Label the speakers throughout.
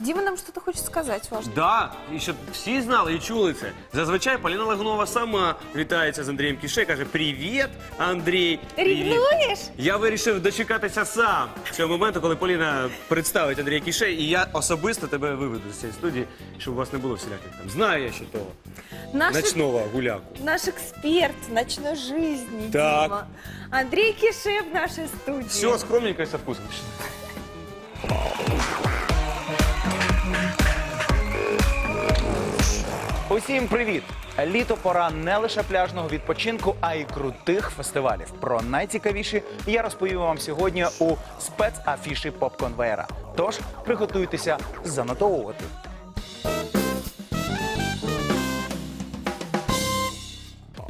Speaker 1: Дима нам что-то хочет сказать важно.
Speaker 2: Да, і щоб всі знали і чули це. Зазвичай Поліна Лагунова сама вітається з Андрієм Кіше, каже: Привіт, Андрій.
Speaker 1: Ревнуешь?
Speaker 2: Я вирішив дочекатися сам цього моменту, коли Поліна представить Андрія Кіше, і я особисто тебе виведу з цієї студії, щоб у вас не було всіляких там. Знаю я ще того
Speaker 1: Наш,
Speaker 2: ночного гуляку.
Speaker 1: наш эксперт ночной жизни,
Speaker 2: Так.
Speaker 1: Дима. Андрей Кише в нашей студии.
Speaker 2: Все скромненько і со вкусом.
Speaker 3: Усім привіт! Літо пора не лише пляжного відпочинку, а й крутих фестивалів. Про найцікавіші я розповім вам сьогодні у спецафіші поп-конвейера. Тож приготуйтеся занотовувати.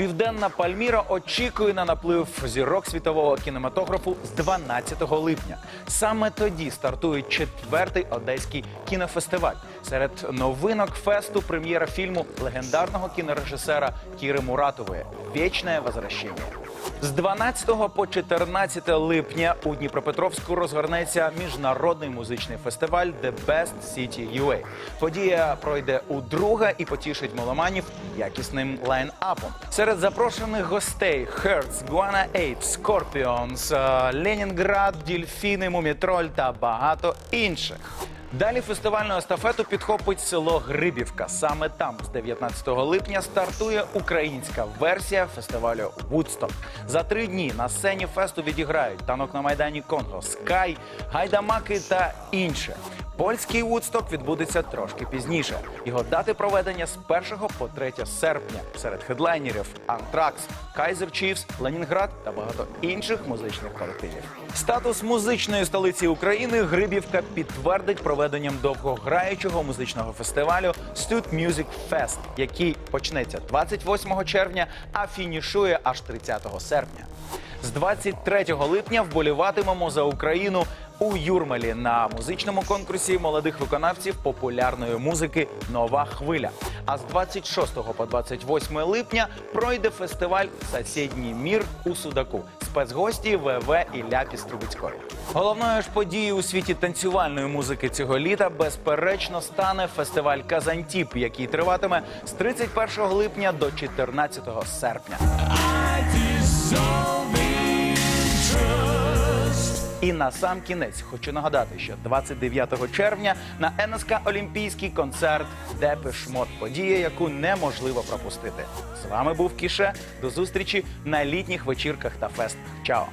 Speaker 3: Південна Пальміра очікує на наплив зірок світового кінематографу з 12 липня. Саме тоді стартує четвертий одеський кінофестиваль. Серед новинок фесту прем'єра фільму легендарного кінорежисера Кіри Муратової Вічне возвращення. З 12 по 14 липня у Дніпропетровську розгорнеться міжнародний музичний фестиваль The Best City UA. Подія пройде удруге і потішить меломанів якісним лайн-апом. Серед запрошених гостей Hertz, Guana Apes, Scorpions, е, Ленінград, Дільфіни, Мумітроль та багато інших. Далі фестивальну естафету підхопить село Грибівка. Саме там з 19 липня стартує українська версія фестивалю Вудсток. За три дні на сцені фесту відіграють танок на майдані Конго, Скай, Гайдамаки та інше. Польський Woodstock відбудеться трошки пізніше. Його дати проведення з 1 по 3 серпня. Серед хедлайнерів Антракс, Кайзер Чіфс, Ленінград та багато інших музичних колективів. Статус музичної столиці України Грибівка підтвердить проведенням довгограючого музичного фестивалю Stud Music Fest, який почнеться 28 червня, а фінішує аж 30 серпня. З 23 липня вболіватимемо за Україну у Юрмалі на музичному конкурсі молодих виконавців популярної музики Нова хвиля. А з 26 по 28 липня пройде фестиваль Сосідній мір у Судаку. Спецгості ВВ і Ляпіс Трубецької. Головною ж подією у світі танцювальної музики цього літа безперечно стане фестиваль Казантіп, який триватиме з 31 липня до 14 серпня. І на сам кінець хочу нагадати, що 29 червня на НСК Олімпійський концерт Депеш Мод. Подія, яку неможливо пропустити. З вами був Кіше. До зустрічі на літніх вечірках та фестах. Чао!